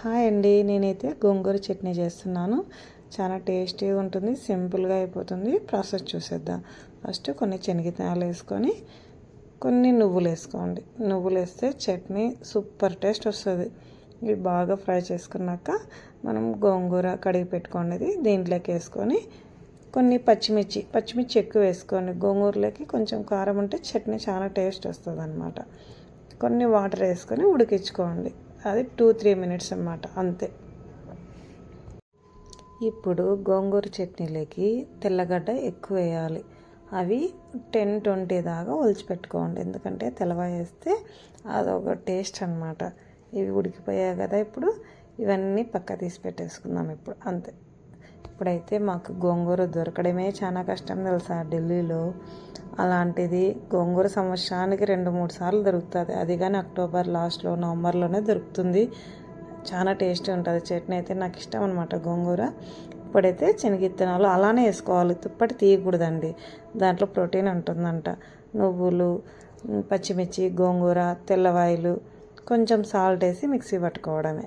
Hi అండి. నేనైతే గోంగూర చట్నీ చేస్తున్నాను. చాలా టేస్టీగా ఉంటుంది సింపుల్గా అయిపోతుంది. ప్రాసెస్ చూసేద్దాం. ఫస్ట్ కొన్ని శనగిత్తనాలు వేసుకొని కొన్ని నువ్వులు వేసుకోండి. నువ్వులు వేస్తే చట్నీ సూపర్ టేస్ట్ వస్తుంది. ఇవి బాగా ఫ్రై చేసుకున్నాక మనం గోంగూర కడిగి పెట్టుకునేది దీంట్లోకి వేసుకొని కొన్ని పచ్చిమిర్చి పచ్చిమిర్చి ఎక్కువ వేసుకోండి. గోంగూరలోకి కొంచెం కారం ఉంటే చట్నీ చాలా టేస్ట్ వస్తుంది అనమాట కొన్ని వాటర్ వేసుకొని ఉడికించుకోండి. అది టూ త్రీ మినిట్స్ అన్నమాట అంతే. ఇప్పుడు గోంగూర చట్నీలోకి తెల్లగడ్డ ఎక్కువ వేయాలి. అవి టెన్ ట్వంటీ దాకా ఒలిచిపెట్టుకోండి. ఎందుకంటే తెల్లవాయ వేస్తే అదొక టేస్ట్ అనమాట ఇవి ఉడికిపోయాయి కదా ఇప్పుడు ఇవన్నీ పక్క తీసి పెట్టేసుకుందాం ఇప్పుడు అంతే. ఇప్పుడైతే మాకు గోంగూర దొరకడమే చాలా కష్టం తెలుసా ఢిల్లీలో. అలాంటిది గోంగూర సంవత్సరానికి రెండు మూడు సార్లు దొరుకుతుంది. అది కానీ అక్టోబర్ లాస్ట్లో నవంబర్లోనే దొరుకుతుంది. చాలా టేస్టీ ఉంటుంది. చట్నీ అయితే నాకు ఇష్టం అనమాట గోంగూర. ఇప్పుడైతే శనగిత్తనాలు అలానే వేసుకోవాలి. తుప్పటి తీయకూడదండి. దాంట్లో ప్రోటీన్ ఉంటుందంట. నువ్వులు పచ్చిమిర్చి గోంగూర తెల్లవాయిలు కొంచెం సాల్ట్ వేసి మిక్సీ పట్టుకోవడమే.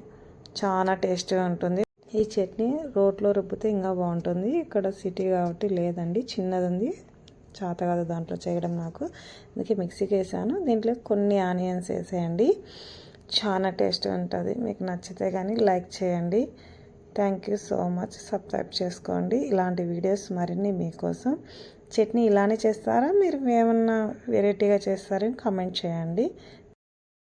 చాలా టేస్టీగా ఉంటుంది. ఈ చట్నీ రోట్లో రుబ్బితే ఇంకా బాగుంటుంది. ఇక్కడ సిటీ కాబట్టి లేదండి. చిన్నది ఉంది చాత కాదు దాంట్లో చేయడం నాకు. అందుకే మిక్సీకి వేసాను. దీంట్లో కొన్ని ఆనియన్స్ వేసేయండి. చాలా టేస్ట్ ఉంటుంది. మీకు నచ్చితే కానీ లైక్ చేయండి. Thank you so much. Subscribe చేసుకోండి. ఇలాంటి వీడియోస్ మరిన్ని మీకోసం. చట్నీ ఇలానే చేస్తారా? మీరు ఏమన్నా వెరైటీగా చేస్తారని కామెంట్ చేయండి.